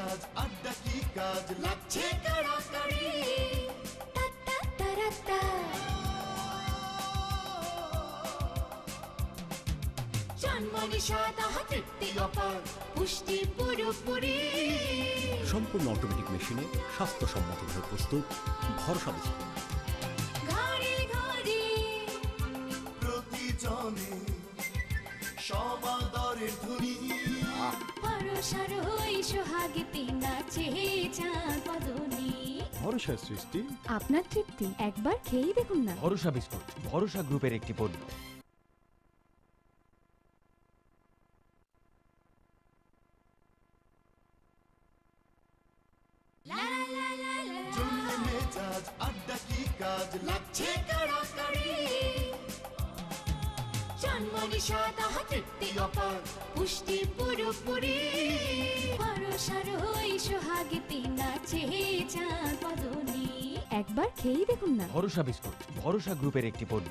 মেজাজ আড্ডা কি কাজ? লাগছে কাড়াকাড়ি। সম্পূর্ণ অটোমেটিক মেশিনে স্বাস্থ্যসম্মতভাবে প্রস্তুত ভরসা প্রতিজনে সমাদরের ধ্বনি ভরসার হই সোহাগিতে নাচে চাঁদ বদনী ভরসার সৃষ্টি। আপনার তৃপ্তি একবার খেয়েই দেখুন না। ভরসা বিস্কুট ভরসা গ্রুপের একটি পণ্য। লা লা লা লা জমলে মেজাজ আড্ডা কি কাজ? লাগছে জন্মনি তাহা তৃপ্তি অপার পুষ্টি পুরোপুরি ভরসার ওই সোহাগিতে নাচে চাঁদ বদনী। একবার খেয়েই দেখুন না। ভরসা বিস্কুট ভরসা গ্রুপের একটি পণ্য।